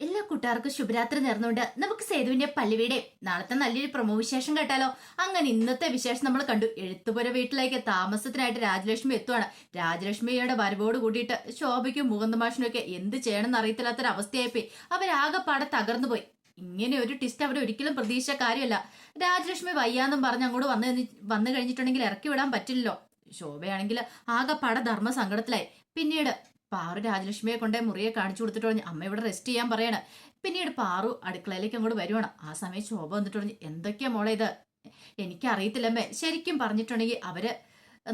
എല്ലാ കൂട്ടുകാർക്കും ശുഭരാത്രി നേർന്നുകൊണ്ട് നമുക്ക് സേതുവിന്റെ പല്ലുവീടെ നാളത്തെ നല്ലൊരു പ്രമോ വിശേഷം കേട്ടാലോ? അങ്ങനെ ഇന്നത്തെ വിശേഷം നമ്മൾ കണ്ടു. എഴുത്തുപുര വീട്ടിലേക്ക് താമസത്തിനായിട്ട് രാജലക്ഷ്മി എത്തുവാണ്. രാജലക്ഷ്മിയുടെ വരവോട് കൂടിയിട്ട് ശോഭയ്ക്കും മുകുന്ദമാഷിനും ഒക്കെ എന്ത് ചെയ്യണമെന്ന് അറിയത്തില്ലാത്തൊരവസ്ഥയായിപ്പോയി. അവരാകെപ്പാടെ തകർന്നു പോയി ഇങ്ങനെ ഒരു ടിസ്റ്റ് അവർ ഒരിക്കലും പ്രതീക്ഷ കാര്യമല്ല. രാജലക്ഷ്മി വയ്യാന്നും പറഞ്ഞ് അങ്ങോട്ട് വന്നു വന്നു കഴിഞ്ഞിട്ടുണ്ടെങ്കിൽ ഇറക്കി വിടാൻ പറ്റില്ലല്ലോ. ശോഭയാണെങ്കിൽ ആകെപ്പാടെ ധർമ്മ സങ്കടത്തിലായി പിന്നീട് പാറു രാജലക്ഷ്മിയെ കൊണ്ടേ മുറിയെ കാണിച്ചു കൊടുത്തിട്ട് പറഞ്ഞു അമ്മ ഇവിടെ റെസ്റ്റ് ചെയ്യാൻ പറയണ. പിന്നീട് പാറു അടുക്കളയിലേക്ക് അങ്ങോട്ട് വരുവാണ്. ആ സമയം ശോഭ വന്നിട്ട് പറഞ്ഞു എന്തൊക്കെയാ മോളെ ഇത്? എനിക്കറിയത്തില്ലമ്മേ. ശരിക്കും പറഞ്ഞിട്ടുണ്ടെങ്കിൽ അവർ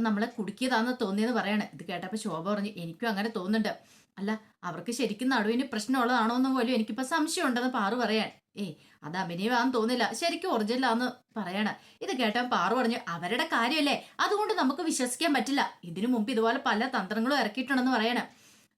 നമ്മളെ കുടുക്കിയതാന്ന് തോന്നിയെന്ന് പറയാണ്. ഇത് കേട്ടപ്പോൾ ശോഭ പറഞ്ഞു എനിക്കും അങ്ങനെ തോന്നുന്നുണ്ട്. അല്ല അവർക്ക് ശരിക്കും നടുവിന് പ്രശ്നമുള്ളതാണോ എന്ന് പോലും എനിക്കിപ്പോ സംശയം ഉണ്ടെന്ന് പാറു പറയാൻ ഏയ് അത് അഭിനയമാന്ന് തോന്നില്ല. ശരിക്കും ഒറിജിനലാന്ന് പറയണ. ഇത് കേട്ടപ്പോൾ പാറു പറഞ്ഞു അവരുടെ കാര്യമല്ലേ? അതുകൊണ്ട് നമുക്ക് വിശ്വസിക്കാൻ പറ്റില്ല. ഇതിനു മുമ്പ് ഇതുപോലെ പല തന്ത്രങ്ങളും ഇറക്കിയിട്ടുണ്ടെന്ന് പറയണ.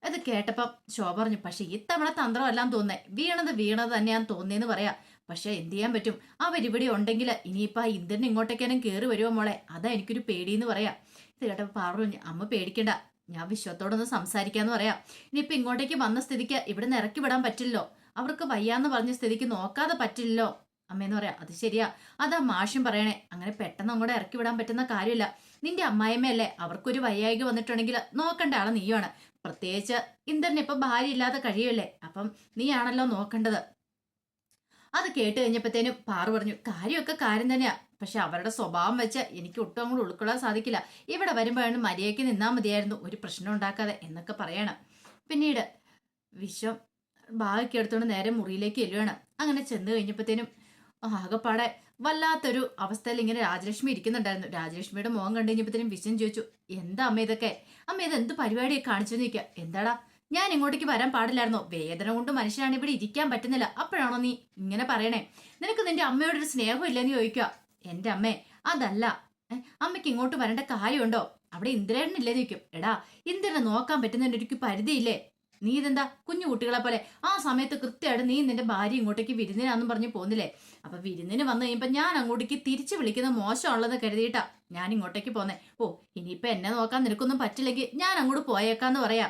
ഇത് കേട്ടപ്പം ശോഭ പറഞ്ഞു പക്ഷെ ഇത്തവണ തന്ത്രമെല്ലാം തോന്നേ വീണത് വീണത് തന്നെയാന്ന് തോന്നിയെന്ന് പറയാ. പക്ഷെ എന്ത് ചെയ്യാൻ പറ്റും? അവരിവിടെ ഉണ്ടെങ്കിൽ ഇനിയിപ്പോ ആ ഇന്ദ്രൻ ഇങ്ങോട്ടേക്കാനും കയറി വരുമോ മോളെ? അതാ എനിക്കൊരു പേടിയെന്ന് പറയാം. ഇത് കേട്ടപ്പോൾ പറഞ്ഞു അമ്മ പേടിക്കണ്ട. ഞാൻ വിശ്വത്തോടൊന്ന് സംസാരിക്കാന്ന് പറയാം. ഇനിയിപ്പോ ഇങ്ങോട്ടേക്ക് വന്ന സ്ഥിതിക്ക് ഇവിടെ നിന്ന് ഇറക്കി വിടാൻ പറ്റില്ലല്ലോ. അവർക്ക് വയ്യാന്ന് പറഞ്ഞ സ്ഥിതിക്ക് നോക്കാതെ പറ്റില്ലല്ലോ. അമ്മയെന്ന് പറയാം അത് ശരിയാ. അതാ മാഷും പറയണേ. അങ്ങനെ പെട്ടെന്ന് അങ്ങോട്ട് ഇറക്കി വിടാൻ പറ്റുന്ന കാര്യമില്ല. നിന്റെ അമ്മായിമ്മയല്ലേ അവർക്കൊരു വയ്യായിക വന്നിട്ടുണ്ടെങ്കിൽ നോക്കണ്ട ആൾ നീയാണ് പ്രത്യേകിച്ച് ഇന്ദ്രന് ഇപ്പൊ ഭാര്യ ഇല്ലാതെ കഴിയല്ലേ അപ്പം നീയാണല്ലോ നോക്കേണ്ടത്. അത് കേട്ട് കഴിഞ്ഞപ്പോഴത്തേനും പാറു പറഞ്ഞു കാര്യമൊക്കെ കാര്യം തന്നെയാ. പക്ഷെ അവരുടെ സ്വഭാവം വെച്ച് എനിക്ക് ഒട്ടും അങ്ങോട്ട് ഉൾക്കൊള്ളാൻ സാധിക്കില്ല. ഇവിടെ വരുമ്പോഴാണ് മര്യാദയ്ക്ക് നിന്നാൽ മതിയായിരുന്നു. ഒരു പ്രശ്നം ഉണ്ടാക്കാതെ എന്നൊക്കെ പറയണം. പിന്നീട് വിശ്വം ബാഗൊക്കെ എടുത്തുകൊണ്ട് നേരെ മുറിയിലേക്ക് ചെല്ലുകയാണ് അങ്ങനെ ചെന്ന് കഴിഞ്ഞപ്പോഴത്തേനും ആകെപ്പാടെ വല്ലാത്തൊരു അവസ്ഥയിൽ ഇങ്ങനെ രാജലക്ഷ്മി ഇരിക്കുന്നുണ്ടായിരുന്നു. രാജലക്ഷ്മിയുടെ മുഖം കണ്ടു കഴിഞ്ഞപ്പോഴത്തേനും വിശ്വം ചോദിച്ചു എന്താ അമ്മ ഇതൊക്കെ? അമ്മ ഇത് എന്ത് പരിപാടിയൊക്കെ കാണിച്ചു നിൽക്കുക എന്താടാ? ഞാൻ ഇങ്ങോട്ടേക്ക് വരാൻ പാടില്ലായിരുന്നോ? വേദന കൊണ്ട് മനുഷ്യനാണ് ഇവിടെ ഇരിക്കാൻ പറ്റുന്നില്ല. അപ്പോഴാണോ നീ ഇങ്ങനെ പറയണേ? നിനക്ക് നിന്റെ അമ്മയോടൊരു സ്നേഹം ഇല്ലെന്ന് ചോദിക്കുക എന്റെ അമ്മേ അതല്ല. അമ്മയ്ക്ക് ഇങ്ങോട്ട് വരേണ്ട കാര്യമുണ്ടോ? അവിടെ ഇന്ദ്രേടനില്ലേ നിൽക്കും എടാ ഇന്ദ്രനെ നോക്കാൻ പറ്റുന്നതിന്റെ ഒരു പരിധിയില്ലേ? നീ ഇതെന്താ കുഞ്ഞു കുട്ടികളെ പോലെ ആ സമയത്ത് കൃത്യമായിട്ട് നീ നിന്റെ ഭാര്യ ഇങ്ങോട്ടേക്ക് വിരുന്നിനാന്നും പറഞ്ഞു പോന്നില്ലേ? അപ്പൊ വിരുന്നിന് വന്നു കഴിയുമ്പോ ഞാൻ അങ്ങോട്ടേക്ക് തിരിച്ചു വിളിക്കുന്ന മോശമുള്ളതെന്ന് കരുതിയിട്ടാ ഞാൻ ഇങ്ങോട്ടേക്ക് പോന്നെ. ഓ ഇനിയിപ്പൊ എന്നെ നോക്കാൻ നിനക്കൊന്നും പറ്റില്ലെങ്കിൽ ഞാൻ അങ്ങോട്ട് പോയേക്കാന്ന് പറയാ.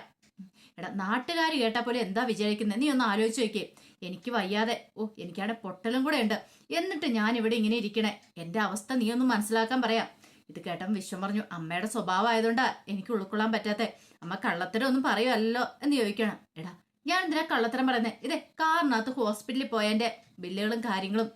എടാ നാട്ടുകാർ കേട്ടാ പോലെ എന്താ വിചാരിക്കുന്നത് നീ ഒന്ന് ആലോചിച്ച് നോക്കിയേ. എനിക്ക് വയ്യാതെ. ഓ എനിക്കവിടെ പൊട്ടലും കൂടെ ഉണ്ട്. എന്നിട്ട് ഞാൻ ഇവിടെ ഇങ്ങനെ ഇരിക്കണേ. എന്റെ അവസ്ഥ നീ ഒന്ന് മനസ്സിലാക്കാൻ പറയാം. ഇത് കേട്ടം വിശ്വം പറഞ്ഞു അമ്മയുടെ സ്വഭാവം ആയതുകൊണ്ടാ എനിക്ക് ഉൾക്കൊള്ളാൻ പറ്റാത്ത. അമ്മ കള്ളത്തരം ഒന്നും പറയുമല്ലോ എന്ന് ചോദിക്കണം എടാ ഞാൻ എന്തിനാ കള്ളത്തരം പറയുന്നത് ഇതേ കാറിനകത്ത് ഹോസ്പിറ്റലിൽ പോയതിന്റെ ബില്ലുകളും കാര്യങ്ങളും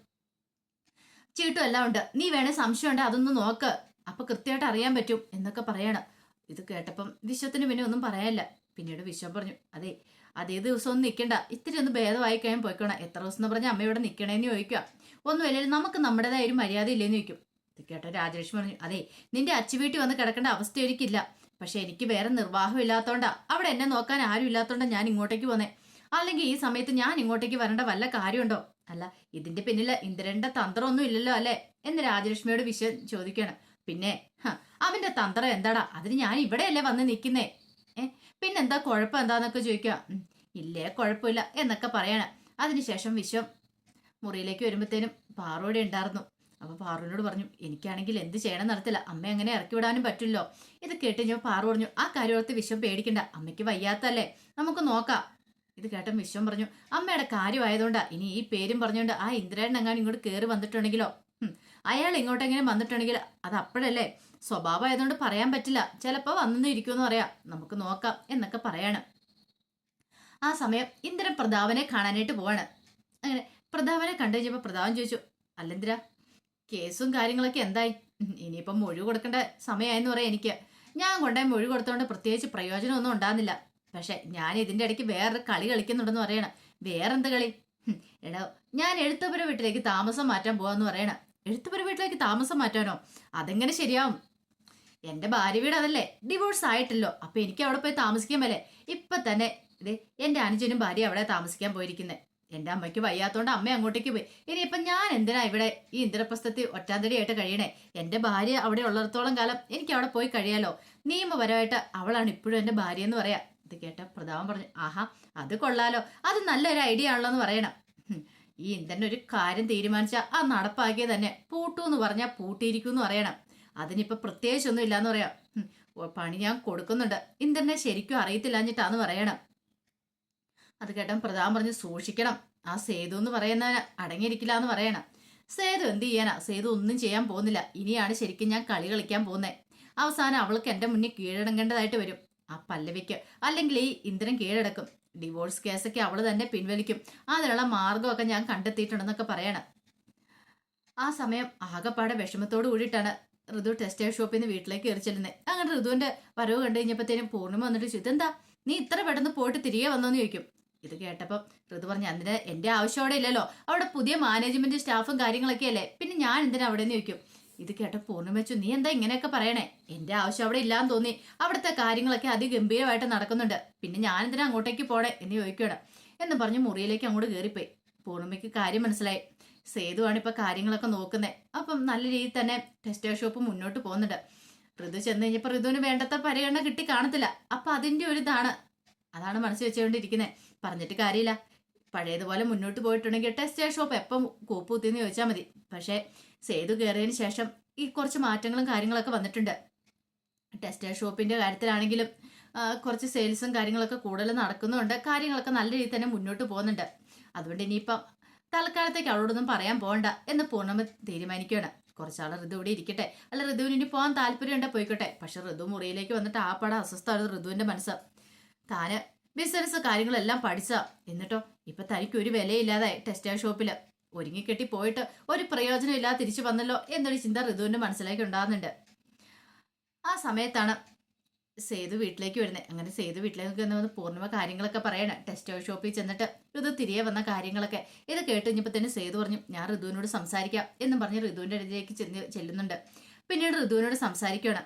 ചീട്ടും എല്ലാം ഉണ്ട്. നീ വേണേ സംശയം ഉണ്ട് അതൊന്ന് നോക്ക്. അപ്പൊ കൃത്യമായിട്ട് അറിയാൻ പറ്റും എന്നൊക്കെ പറയണം. ഇത് കേട്ടപ്പം വിശ്വത്തിന് പിന്നെ ഒന്നും പറയാനില്ല. പിന്നീട് വിശ്വം പറഞ്ഞു അതെ അതേ ദിവസം ഒന്നും നിൽക്കണ്ട. ഇത്തിരി ഒന്ന് ഭേദമായി കഴിയാൻ പോയിക്കോണം എത്ര ദിവസം എന്ന് പറഞ്ഞാൽ അമ്മ ഇവിടെ നിൽക്കണേന്ന് ചോദിക്കുക. ഒന്നുമില്ല നമുക്ക് നമ്മുടേതായ ഒരു മര്യാദ ഇല്ലേന്ന് ചോദിക്കും. ഇത് കേട്ട രാജലക്ഷ്മി പറഞ്ഞു അതെ നിന്റെ അച്ചു വീട്ടിൽ വന്ന് കിടക്കേണ്ട അവസ്ഥ എനിക്കില്ല പക്ഷെ എനിക്ക് വേറെ നിർവാഹം ഇല്ലാത്തോണ്ടാ. അവിടെ എന്നെ നോക്കാൻ ആരും ഇല്ലാത്തോണ്ടാ ഞാൻ ഇങ്ങോട്ടേക്ക് പോന്നെ. അല്ലെങ്കിൽ ഈ സമയത്ത് ഞാൻ ഇങ്ങോട്ടേക്ക് വരേണ്ട വല്ല കാര്യമുണ്ടോ? അല്ല ഇതിന്റെ പിന്നിൽ ഇന്ദ്രന്റെ തന്ത്രമൊന്നും ഇല്ലല്ലോ അല്ലേ? എന്ന് രാജലക്ഷ്മിയോട് വിഷയം ചോദിക്കണം പിന്നെ അവന്റെ തന്ത്രം എന്താടാ? അതിന് ഞാൻ ഇവിടെയല്ലേ വന്ന് നിൽക്കുന്നേ? ഏ പിന്നെന്താ കുഴപ്പം എന്താന്നൊക്കെ ചോദിക്കുക. ഇല്ലേ കുഴപ്പമില്ല എന്നൊക്കെ പറയണം. അതിനുശേഷം വിശ്വം മുറിയിലേക്ക് വരുമ്പോഴത്തേനും പാറോടെ ഉണ്ടായിരുന്നു. അപ്പൊ പാറുവിനോട് പറഞ്ഞു എനിക്കാണെങ്കിൽ എന്ത് ചെയ്യണം നടത്തില്ല അമ്മ അങ്ങനെ ഇറക്കി വിടാനും പറ്റില്ലോ? ഇത് കേട്ട് ഞാൻ പാറു പറഞ്ഞു ആ കാര്യത്തെ വിശ്വം പേടിക്കണ്ട. അമ്മയ്ക്ക് വയ്യാത്തല്ലേ നമുക്ക് നോക്കാം. ഇത് കേട്ട വിശ്വം പറഞ്ഞു അമ്മയുടെ കാര്യമായതുകൊണ്ടാ. ഇനി ഈ പേരും പറഞ്ഞുകൊണ്ട് ആ ഇന്ദ്രേട്ടൻ എങ്ങാനും ഇങ്ങോട്ട് കയറി വന്നിട്ടുണ്ടെങ്കിലോ? അയാൾ ഇങ്ങോട്ടെങ്ങനെ വന്നിട്ടുണ്ടെങ്കിൽ അത് അപ്പോഴല്ലേ? സ്വഭാവം ആയതുകൊണ്ട് പറയാൻ പറ്റില്ല. ചിലപ്പോൾ വന്നു ഇരിക്കുമെന്ന് പറയാം. നമുക്ക് നോക്കാം എന്നൊക്കെ പറയാണ്. ആ സമയം ഇന്ദ്രൻ പ്രതാപനെ കാണാനായിട്ട് പോവാണ്. അങ്ങനെ പ്രതാപനെ കണ്ടു കഴിഞ്ഞപ്പോൾ പ്രതാപൻ ചോദിച്ചു അല്ലെന്തിരാ കേസും കാര്യങ്ങളൊക്കെ എന്തായി? ഇനിയിപ്പം മൊഴി കൊടുക്കേണ്ട സമയമായെന്ന് പറയാം എനിക്ക്. ഞാൻ കൊണ്ടുപോയി മൊഴി കൊടുത്തോണ്ട് പ്രത്യേകിച്ച് പ്രയോജനമൊന്നും ഉണ്ടാകുന്നില്ല പക്ഷെ ഞാൻ ഇതിന്റെ ഇടയ്ക്ക് വേറൊരു കളി കളിക്കുന്നുണ്ടെന്ന് പറയണം. വേറെന്ത് കളി? എടോ ഞാൻ എഴുത്തപുര വീട്ടിലേക്ക് താമസം മാറ്റാൻ പോവാന്ന് പറയണം. എഴുത്തപുര വീട്ടിലേക്ക് താമസം മാറ്റാനോ? അതെങ്ങനെ ശരിയാവും? എന്റെ ഭാര്യ വീട് അതല്ലേ ഡിവോഴ്സ് ആയിട്ടല്ലോ. അപ്പൊ എനിക്ക് അവിടെ പോയി താമസിക്കാൻ പോലെ ഇപ്പൊ തന്നെ ഇത് എന്റെ അനുജനും ഭാര്യ അവിടെ താമസിക്കാൻ പോയിരിക്കുന്നത് എന്റെ അമ്മയ്ക്ക് വയ്യാത്തോണ്ട് അമ്മ അങ്ങോട്ടേക്ക് പോയി. ഇനിയിപ്പം ഞാൻ എന്തിനാ ഇവിടെ ഈ ഇന്ദ്രപ്രസ്ഥത്തിൽ ഒറ്റാന്തടിയായിട്ട് കഴിയണേ? എന്റെ ഭാര്യ അവിടെ ഉള്ളിടത്തോളം കാലം എനിക്ക് അവിടെ പോയി കഴിയാലോ? നിയമപരമായിട്ട് അവളാണ് ഇപ്പോഴും എന്റെ ഭാര്യ എന്ന് പറയാ. ഇത് കേട്ട പ്രതാപം പറഞ്ഞു ആഹാ അത് കൊള്ളാലോ. അത് നല്ലൊരു ഐഡിയ ആണല്ലോ എന്ന് പറയണം ഈ ഇന്ദ്രൻ ഒരു കാര്യം തീരുമാനിച്ച ആ നടപ്പാക്കിയ തന്നെ. പൂട്ടു എന്ന് പറഞ്ഞാൽ പൂട്ടിയിരിക്കും എന്ന് പറയണം. അതിനിപ്പോ പ്രത്യേകിച്ചൊന്നും ഇല്ലാന്ന് പറയാം. പണി ഞാൻ കൊടുക്കുന്നുണ്ട്. ഇന്ദ്രനെ ശരിക്കും അറിയത്തില്ലാഞ്ഞിട്ടാന്ന് പറയണം. അത് കേട്ടൻ പ്രധാൻ പറഞ്ഞ് സൂക്ഷിക്കണം. ആ സേതു എന്ന് പറയുന്ന അടങ്ങിയിരിക്കില്ല എന്ന് പറയണം. സേതു എന്ത് ചെയ്യാനാ? സേതു ഒന്നും ചെയ്യാൻ പോകുന്നില്ല. ഇനിയാണ് ശരിക്കും ഞാൻ കളി കളിക്കാൻ പോകുന്നത് അവസാനം അവൾക്ക് എന്റെ മുന്നിൽ കീഴടങ്ങേണ്ടതായിട്ട് വരും. ആ പല്ലവിക്ക്. അല്ലെങ്കിൽ ഈ ഇന്ദ്രൻ കീഴടക്കും. ഡിവോഴ്സ് കേസൊക്കെ അവൾ തന്നെ പിൻവലിക്കും. അതിനുള്ള മാർഗമൊക്കെ ഞാൻ കണ്ടെത്തിയിട്ടുണ്ടെന്നൊക്കെ പറയണം. ആ സമയം ആകെപ്പാടെ വിഷമത്തോട് കൂടിയിട്ടാണ് ഋതു ടെക്സ്റ്റൈൽ ഷോപ്പിൽ നിന്ന് വീട്ടിലേക്ക് കയറി ചെല്ലുന്നത് അങ്ങനെ ഋതുവിന്റെ വരവ് കണ്ടു കഴിഞ്ഞപ്പോഴത്തേനും പൂർണിമ വന്നിട്ട് ഇതെന്താ? നീ ഇത്ര പെട്ടെന്ന് പോയിട്ട് തിരികെ വന്നോന്ന് ചോദിക്കും. ഇത് കേട്ടപ്പം ഋതു പറഞ്ഞു അതിന് എന്റെ ആവശ്യം അവിടെ ഇല്ലല്ലോ. അവിടെ പുതിയ മാനേജ്മെന്റ് സ്റ്റാഫും കാര്യങ്ങളൊക്കെ അല്ലേ? പിന്നെ ഞാൻ എന്തിനാ അവിടെ നിന്ന് ചോദിക്കും? ഇത് കേട്ട പൂർണിമ വെച്ചു നീ എന്താ ഇങ്ങനെയൊക്കെ പറയണേ? എന്റെ ആവശ്യം അവിടെ ഇല്ലാന്ന് തോന്നി. അവിടുത്തെ കാര്യങ്ങളൊക്കെ അതിഗംഭീരമായിട്ട് നടക്കുന്നുണ്ട്. പിന്നെ ഞാൻ എന്തിനാ അങ്ങോട്ടേക്ക് പോണേ? എന്ന് ചോദിക്കണം എന്ന് പറഞ്ഞ് മുറിയിലേക്ക് അങ്ങോട്ട് കയറിപ്പോയി പൂർണിമയ്ക്ക് കാര്യം മനസ്സിലായി. സേതുവാണ് ഇപ്പൊ കാര്യങ്ങളൊക്കെ നോക്കുന്നത് അപ്പം നല്ല രീതിയിൽ തന്നെ ടെക്സ്റ്റൈൽ ഷോപ്പ് മുന്നോട്ട് പോകുന്നുണ്ട്. ഋതു ചെന്ന് കഴിഞ്ഞപ്പോ ഋതുവിന് വേണ്ടത്ര പരിഗണന കിട്ടി കാണത്തില്ല. അപ്പൊ അതിന്റെ ഒരു ഇതാണ്. അതാണ് മനസ്സിൽ വെച്ചുകൊണ്ടിരിക്കുന്നത് പറഞ്ഞിട്ട് കാര്യമില്ല. പഴയതുപോലെ മുന്നോട്ട് പോയിട്ടുണ്ടെങ്കിൽ ടെസ്റ്റ് ഷോപ്പ് എപ്പം കൂപ്പുത്തിന്ന് ചോദിച്ചാൽ മതി. പക്ഷേ സേതു കയറിയതിന് ശേഷം ഈ കുറച്ച് മാറ്റങ്ങളും കാര്യങ്ങളൊക്കെ വന്നിട്ടുണ്ട്. ടെക്സ്റ്റൈൽ ഷോപ്പിന്റെ കാര്യത്തിലാണെങ്കിലും കുറച്ച് സെയിൽസും കാര്യങ്ങളൊക്കെ കൂടുതൽ നടക്കുന്നുണ്ട്. കാര്യങ്ങളൊക്കെ നല്ല രീതിയിൽ തന്നെ മുന്നോട്ട് പോകുന്നുണ്ട്. അതുകൊണ്ട് ഇനിയിപ്പം തൽക്കാലത്തേക്ക് അവളോടൊന്നും പറയാൻ പോകണ്ട എന്ന് പൂർണമ തീരുമാനിക്കുകയാണ്. കുറച്ചാൾ ഋതു ഇവിടെ ഇരിക്കട്ടെ. അല്ല ഋതുവിന് ഇനി പോകാൻ താല്പര്യമുണ്ടെ പോയിക്കോട്ടെ. പക്ഷെ ഋതു മുറിയിലേക്ക് വന്നിട്ട് ആ പടം അസ്വസ്ഥമാണ് ഋതുവിന്റെ മനസ്സ്. താന് ബിസിനസ് കാര്യങ്ങളെല്ലാം പഠിച്ച എന്നിട്ടോ ഇപ്പൊ തനിക്ക് ഒരു വിലയില്ലാതായി ടെക്സ്റ്റൈൽ ഷോപ്പിൽ ഒരുങ്ങിക്കെട്ടി പോയിട്ട് ഒരു പ്രയോജനം ഇല്ലാതെ തിരിച്ചു വന്നല്ലോ എന്നൊരു ചിന്ത ഋതുവിന്റെ മനസ്സിലേക്ക് ഉണ്ടാകുന്നുണ്ട്. ആ സമയത്താണ് സേതു വീട്ടിലേക്ക് വരുന്നത്. അങ്ങനെ സേതു വീട്ടിലേക്ക് വന്ന് പൂർണിമ കാര്യങ്ങളൊക്കെ പറയണേ. ടെക്സ്റ്റൈൽ ഷോപ്പിൽ ചെന്നിട്ട് ഋതു തിരികെ വന്ന കാര്യങ്ങളൊക്കെ. ഇത് കേട്ട് കഴിഞ്ഞപ്പോൾ തന്നെ സേതു പറഞ്ഞു ഞാൻ ഋതുവിനോട് സംസാരിക്കാം എന്നും പറഞ്ഞ് ഋതുവിന്റെ അടുത്തേക്ക് ചെന്ന് ചെല്ലുന്നുണ്ട്. പിന്നീട് ഋതുവിനോട് സംസാരിക്കുകയാണ്.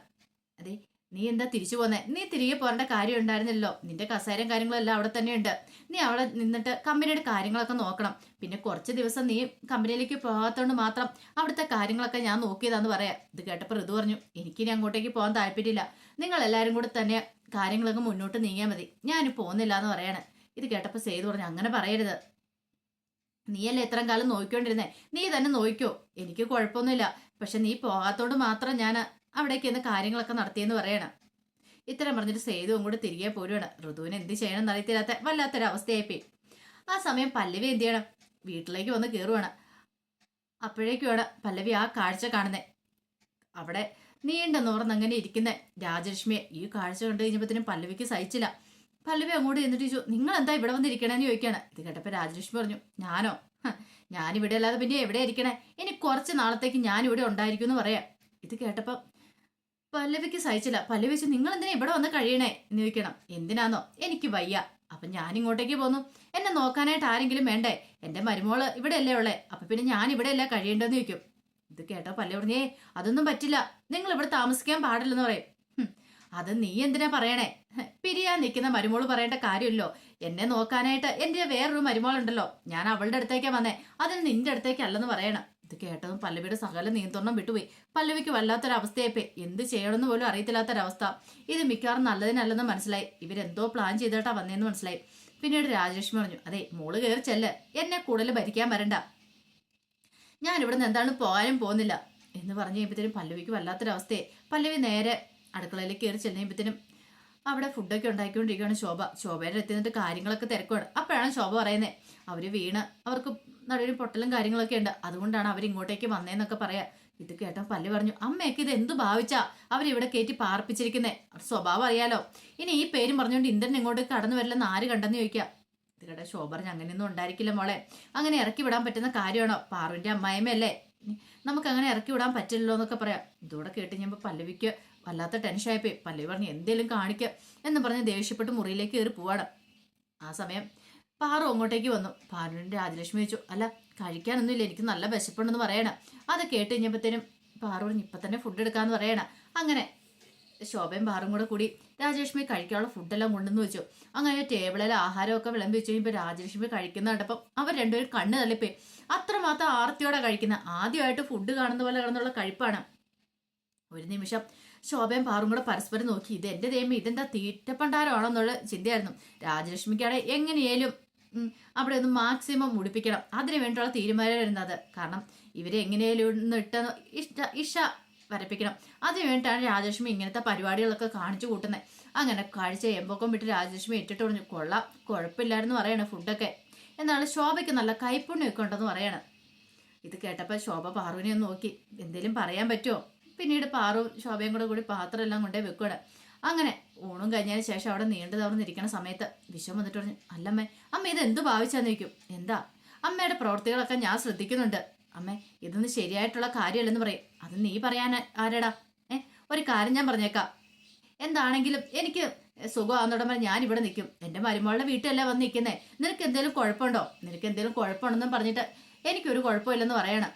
അതെ നീ എന്താ തിരിച്ചു പോന്നെ? നീ തിരികെ പോരേണ്ട കാര്യം ഉണ്ടായിരുന്നല്ലോ നിന്റെ കസേരയും കാര്യങ്ങളും എല്ലാം അവിടെ തന്നെയുണ്ട്. നീ അവിടെ നിന്നിട്ട് കമ്പനിയുടെ കാര്യങ്ങളൊക്കെ നോക്കണം. പിന്നെ കുറച്ച് ദിവസം നീ കമ്പനിയിലേക്ക് പോകാത്തതുകൊണ്ട് മാത്രം അവിടുത്തെ കാര്യങ്ങളൊക്കെ ഞാൻ നോക്കിയതാന്ന് പറയാം. ഇത് കേട്ടപ്പോൾ ഋതു പറഞ്ഞു എനിക്ക് എനിക്കിനി അങ്ങോട്ടേക്ക് പോകാൻ താല്പര്യമില്ല. നിങ്ങൾ എല്ലാവരും കൂടെ തന്നെ കാര്യങ്ങളൊക്കെ മുന്നോട്ട് നീങ്ങിയാൽ മതി. ഞാൻ പോകുന്നില്ല എന്ന് പറയാണ്. ഇത് കേട്ടപ്പോൾ സേതു പറഞ്ഞു അങ്ങനെ പറയരുത്. നീയല്ലേ ഇത്രയും കാലം നോക്കിക്കൊണ്ടിരുന്നേ? നീ തന്നെ നോക്കിക്കോ. എനിക്ക് കുഴപ്പമൊന്നുമില്ല. പക്ഷെ നീ പോകാത്തോണ്ട് മാത്രം ഞാൻ അവിടേക്ക് ഇന്ന് കാര്യങ്ങളൊക്കെ നടത്തിയെന്ന് പറയണം. ഇത്തരം പറഞ്ഞിട്ട് സേതു കൂടെ തിരികെ പോരുകയാണ് ഋതുവിന് എന്ത് ചെയ്യണം അറിയത്തില്ലാത്ത വല്ലാത്തൊരവസ്ഥയായിപ്പോയി. ആ സമയം പല്ലവി എന്ത് ചെയ്യണം? വീട്ടിലേക്ക് വന്ന് കയറുവാണ് അപ്പോഴേക്കുമാണ് പല്ലവി ആ കാഴ്ച കാണുന്നത് അവിടെ നീണ്ട നോർന്ന് അങ്ങനെ ഇരിക്കുന്ന രാജലക്ഷ്മിയെ. ഈ കാഴ്ച കണ്ടു കഴിഞ്ഞപ്പോഴത്തേനും പല്ലവിക്ക് സഹിച്ചില്ല. പല്ലവി അങ്ങോട്ട് ചെന്നിട്ട് ചോദിച്ചു നിങ്ങൾ എന്താ ഇവിടെ വന്നിരിക്കണേന്ന് ചോദിക്കാണ് ഇത് കേട്ടപ്പോൾ രാജലക്ഷ്മി പറഞ്ഞു ഞാനോ? ഞാനിവിടെ അല്ലാതെ പിന്നെ എവിടെ ഇരിക്കണേ? ഇനി കുറച്ച് നാളത്തേക്ക് ഞാനിവിടെ ഉണ്ടായിരിക്കും എന്ന് പറയാം. ഇത് കേട്ടപ്പോൾ പല്ലവിക്ക് സഹിച്ചില്ല. പല്ലവി വെച്ച് നിങ്ങൾ എന്തിനാ ഇവിടെ വന്ന് കഴിയണേ? എന്ന് ചോദിക്കണം. എന്തിനാന്നോ? എനിക്ക് വയ്യ. അപ്പൊ ഞാൻ ഇങ്ങോട്ടേക്ക് പോന്നു. എന്നെ നോക്കാനായിട്ട് ആരെങ്കിലും വേണ്ടേ? എന്റെ മരുമോൾ ഇവിടെ അല്ലേ ഉള്ളേ. അപ്പൊ പിന്നെ ഞാൻ ഇവിടെ അല്ല കഴിയേണ്ടെന്ന് ചോദിക്കും. ഇത് കേട്ടോ പല്ല പറഞ്ഞേ. അതൊന്നും പറ്റില്ല. നിങ്ങൾ ഇവിടെ താമസിക്കാൻ പാടില്ലെന്ന് പറയും. അത് നീ എന്തിനാ പറയണേ? പിരിയാൻ നിൽക്കുന്ന മരുമോൾ പറയേണ്ട കാര്യമില്ലോ. എന്നെ നോക്കാനായിട്ട് എന്റെ വേറൊരു മരുമോളുണ്ടല്ലോ. ഞാൻ അവളുടെ അടുത്തേക്കാ വന്നേ. അതിന് നിന്റെ അടുത്തേക്കല്ലെന്ന് പറയണം. ഇത് കേട്ടതും പല്ലവിയുടെ സകല നിയന്ത്രണം വിട്ടുപോയി. പല്ലവിക്ക് വല്ലാത്തൊരവസ്ഥയായിപ്പോയി. എന്ത് ചെയ്യണമെന്ന് പോലും അറിയത്തില്ലാത്തൊരവസ്ഥ. ഇത് മിക്കവാറും നല്ലതിനല്ലെന്ന് മനസ്സിലായി. ഇവരെന്തോ പ്ലാൻ ചെയ്തിട്ടാ വന്നതെന്ന് മനസ്സിലായി. പിന്നീട് രാജലക്ഷ്മി പറഞ്ഞു അതെ മോൾ കയറി ചെല്ല്. എന്നെ കൂടുതൽ ഭരിക്കാൻ വരണ്ട. ഞാൻ ഇവിടെ നിന്ന് എന്താണ് പോകാനും പോകുന്നില്ല. എന്ന് പറഞ്ഞു കഴിയുമ്പോഴത്തേനും പല്ലവിക്ക് വല്ലാത്തൊരവസ്ഥയെ പല്ലവി നേരെ അടുക്കളയിലേക്ക് കയറി ചെല്ലുമ്പോഴത്തേനും അവിടെ ഫുഡൊക്കെ ഉണ്ടാക്കിക്കൊണ്ടിരിക്കുകയാണ് ശോഭ. ശോഭയുടെ അടുത്ത് നിന്നിട്ട് കാര്യങ്ങളൊക്കെ തിരക്കുവാണ്. അപ്പോഴാണ് ശോഭ പറയുന്നത് അവർ വീണ് അവർക്ക് നടുവിൽ പൊട്ടലും കാര്യങ്ങളൊക്കെ ഉണ്ട്. അതുകൊണ്ടാണ് അവർ ഇങ്ങോട്ടേക്ക് വന്നേന്നൊക്കെ പറയാ. ഇത് കേട്ടോ പല്ല് പറഞ്ഞു അമ്മയൊക്കെ ഇത് എന്ത് ഭാവിച്ചാ? അവരിവിടെ കയറ്റി പാർപ്പിച്ചിരിക്കുന്നേ. സ്വഭാവം അറിയാലോ. ഇനി ഈ പേരും പറഞ്ഞുകൊണ്ട് ഇന്ദ്രൻ ഇങ്ങോട്ട് കടന്നു വരില്ലെന്ന് ആര് കണ്ടെന്ന് ചോദിക്കാം? ഇത് കേട്ടോ ഷോ പറഞ്ഞു അങ്ങനെയൊന്നും ഉണ്ടായിരിക്കില്ല മോളെ. അങ്ങനെ ഇറക്കി വിടാൻ പറ്റുന്ന കാര്യമാണോ? പാറുവിന്റെ അമ്മായിമ്മയല്ലേ നമുക്ക് അങ്ങനെ ഇറക്കി വിടാൻ പറ്റില്ലല്ലോ എന്നൊക്കെ പറയാം. ഇതോടെ കേട്ട് ഞാൻ പല്ലവിക്ക് വല്ലാത്ത ടെൻഷനായിപ്പോയി പല്ലവി പറഞ്ഞു എന്തേലും കാണിക്കുക എന്ന് പറഞ്ഞ് ദേഷ്യപ്പെട്ട് മുറിയിലേക്ക് കയറി പോവാണ്. ആ സമയം പാറു അങ്ങോട്ടേക്ക് വന്നു. പാറുവിന് രാജലക്ഷ്മി ചോദിച്ചു അല്ല കഴിക്കാനൊന്നുമില്ല എനിക്ക് നല്ല വിശപ്പുണ്ടെന്ന് പറയണം. അത് കേട്ട് കഴിഞ്ഞപ്പോഴത്തേനും പാറു പറഞ്ഞു ഇപ്പം തന്നെ ഫുഡ് എടുക്കാമെന്ന് പറയണം. അങ്ങനെ ശോഭയും പാറും കൂടെ കൂടി രാജലക്ഷ്മി കഴിക്കാനുള്ള ഫുഡെല്ലാം കൊണ്ടുവന്ന് വെച്ചു. അങ്ങനെ ടേബിളിൽ ആഹാരമൊക്കെ വിളമ്പി വെച്ച് കഴിയുമ്പോൾ രാജലക്ഷ്മി കഴിക്കുന്ന കണ്ടപ്പം അവർ രണ്ടുപേരും കണ്ണ് തള്ളിപ്പോയി. അത്രമാത്രം ആർത്തിയോടെ കഴിക്കുന്ന. ആദ്യമായിട്ട് ഫുഡ് കാണുന്ന പോലെ കിടന്നുള്ള കഴിപ്പാണ്. ഒരു നിമിഷം ശോഭയും പാറും കൂടെ പരസ്പരം നോക്കി ഇത് എന്റെ ദൈവം ഇതെന്താ തീറ്റപ്പണ്ടാരമാണോ എന്നുള്ള ചിന്തയായിരുന്നു. രാജലക്ഷ്മിക്കാണെങ്കിൽ എങ്ങനെയായാലും ഉം, അവിടെ ഒന്ന് മാക്സിമം മുടിപ്പിക്കണം. അതിന് വേണ്ടിയുള്ള തീരുമാനം വരുന്നത്. കാരണം ഇവരെ എങ്ങനെയായാലും ഒന്ന് ഇട്ട ഇഷ്ട ഇഷ വരപ്പിക്കണം. അതിന് വേണ്ടിയിട്ടാണ് രാജലക്ഷ്മി ഇങ്ങനത്തെ പരിപാടികളൊക്കെ കാണിച്ചു കൂട്ടുന്നത് അങ്ങനെ കാഴ്ച എമ്പൊക്കം വിട്ട് രാജലക്ഷ്മി ഇട്ടിട്ട് പറഞ്ഞു കൊള്ളാം കുഴപ്പമില്ലായിരുന്നു പറയണ ഫുഡൊക്കെ. എന്നാൽ ശോഭയ്ക്ക് നല്ല കൈപ്പുണ്യമൊക്കെ ഉണ്ടെന്ന് പറയണം. ഇത് കേട്ടപ്പോൾ ശോഭ പാറുവിനെ ഒന്ന് നോക്കി. എന്തേലും പറയാൻ പറ്റുമോ പിന്നീട് പാറു ശോഭയും കൂടെ കൂടി പാത്രം എല്ലാം കൊണ്ടേ വെക്കൂടെ അങ്ങനെ ഊണും കഴിഞ്ഞതിന് ശേഷം അവിടെ നീണ്ടു തവർന്നിരിക്കുന്ന സമയത്ത് വിശ്വം വന്നിട്ട് പറഞ്ഞു അല്ലമ്മേ അമ്മ ഇത് എന്ത് ഭാവിച്ചാന്ന് ചോദിക്കും. എന്താ? അമ്മയുടെ പ്രവൃത്തികളൊക്കെ ഞാൻ ശ്രദ്ധിക്കുന്നുണ്ട്. അമ്മേ ഇതൊന്നും ശരിയായിട്ടുള്ള കാര്യമല്ലെന്ന് പറയും. അത് നീ പറയാൻ ആരടാ? ഏ ഒരു കാര്യം ഞാൻ പറഞ്ഞേക്കാം. എന്താണെങ്കിലും എനിക്ക് സുഖമാകുന്നോടം ഞാൻ ഇവിടെ നിൽക്കും. എന്റെ മരുമകളുടെ വീട്ടിലല്ല വന്ന് നിൽക്കുന്നേ. നിനക്ക് എന്തെങ്കിലും കുഴപ്പമുണ്ടോ? നിനക്ക് എന്തെങ്കിലും കുഴപ്പമുണ്ടെന്നും പറഞ്ഞിട്ട് എനിക്കൊരു കുഴപ്പമില്ലെന്ന് പറയണം.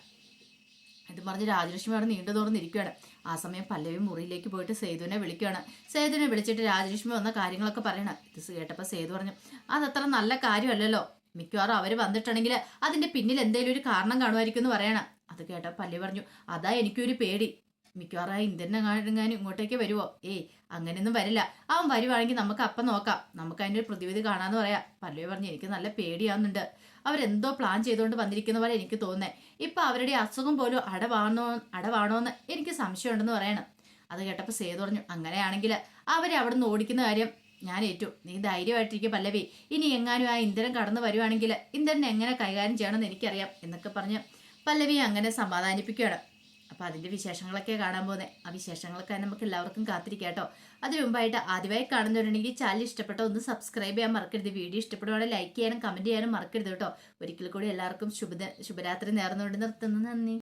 ഇത് പറഞ്ഞ് രാജലക്ഷ്മി അവിടെ നീണ്ടു തുറന്നിരിക്കുകയാണ് ആ സമയം പല്ലവി മുറിയിലേക്ക് പോയിട്ട് സേതുവിനെ വിളിക്കുകയാണ്. സേതുവിനെ വിളിച്ചിട്ട് രാജലക്ഷ്മി വന്ന കാര്യങ്ങളൊക്കെ പറയണം. ഇത് കേട്ടപ്പോൾ സേതു പറഞ്ഞു അതത്ര നല്ല കാര്യമല്ലല്ലോ. മിക്കവാറും അവർ വന്നിട്ടുണ്ടെങ്കിൽ അതിന്റെ പിന്നിൽ എന്തെങ്കിലും ഒരു കാരണം കാണുമായിരിക്കും എന്ന് പറയണം. അത് കേട്ടപ്പോൾ പല്ലവി പറഞ്ഞു അതാ എനിക്കൊരു പേടി. മിക്കവാറും ആ ഇന്ദ്രനെ ഇങ്ങോട്ടേക്ക് വരുവോ? ഏയ് അങ്ങനെയൊന്നും വരില്ല. അവൻ വരുവാണെങ്കിൽ നമുക്ക് അപ്പം നോക്കാം. നമുക്ക് അതിന്റെ ഒരു പ്രതിവിധി കാണാന്ന് പറയാം. പല്ലവി പറഞ്ഞു എനിക്ക് നല്ല പേടിയാവുന്നുണ്ട്. അവരെന്തോ പ്ലാൻ ചെയ്തുകൊണ്ട് വന്നിരിക്കുന്ന പോലെ എനിക്ക് തോന്നേ ഇപ്പം അവരുടെ അസുഖം പോലും അടവാണോ അടവാണോന്ന് എനിക്ക് സംശയമുണ്ടെന്ന് പറയണം. അത് കേട്ടപ്പോൾ സേതു പറഞ്ഞു അങ്ങനെയാണെങ്കിൽ അവരെ അവിടെ നിന്ന് ഓടിക്കുന്ന കാര്യം ഞാൻ ഏറ്റു. നീ ധൈര്യമായിട്ടിരിക്കും പല്ലവി. ഇനി എങ്ങാനും ആ ഇന്ദ്രൻ കടന്നു വരുവാണെങ്കിൽ ഇന്ദ്രനെ എങ്ങനെ കൈകാര്യം ചെയ്യണമെന്ന് എനിക്കറിയാം എന്നൊക്കെ പറഞ്ഞ് പല്ലവി അങ്ങനെ സമാധാനിപ്പിക്കുകയാണ്. അപ്പൊ അതിന്റെ വിശേഷങ്ങളൊക്കെ കാണാൻ പോകുന്നത് ആ വിശേഷങ്ങളൊക്കെ നമുക്ക് എല്ലാവർക്കും കാത്തിരിക്കാം കേട്ടോ. അതിനു മുമ്പായിട്ട് ആദ്യമായി കാണുന്നവരുണ്ടെങ്കിൽ ചാനൽ ഇഷ്ടപ്പെട്ട ഒന്ന് സബ്സ്ക്രൈബ് ചെയ്യാൻ മറക്കരുത്. വീഡിയോ ഇഷ്ടപ്പെടുവാണെങ്കിൽ ലൈക്ക് ചെയ്യാനും കമന്റ് ചെയ്യാനും മറക്കരുത് കേട്ടോ. ഒരിക്കൽ കൂടി എല്ലാവർക്കും ശുഭ ശുഭരാത്രി നേർന്നുകൊണ്ട് നിർത്തുന്നു. നന്ദി.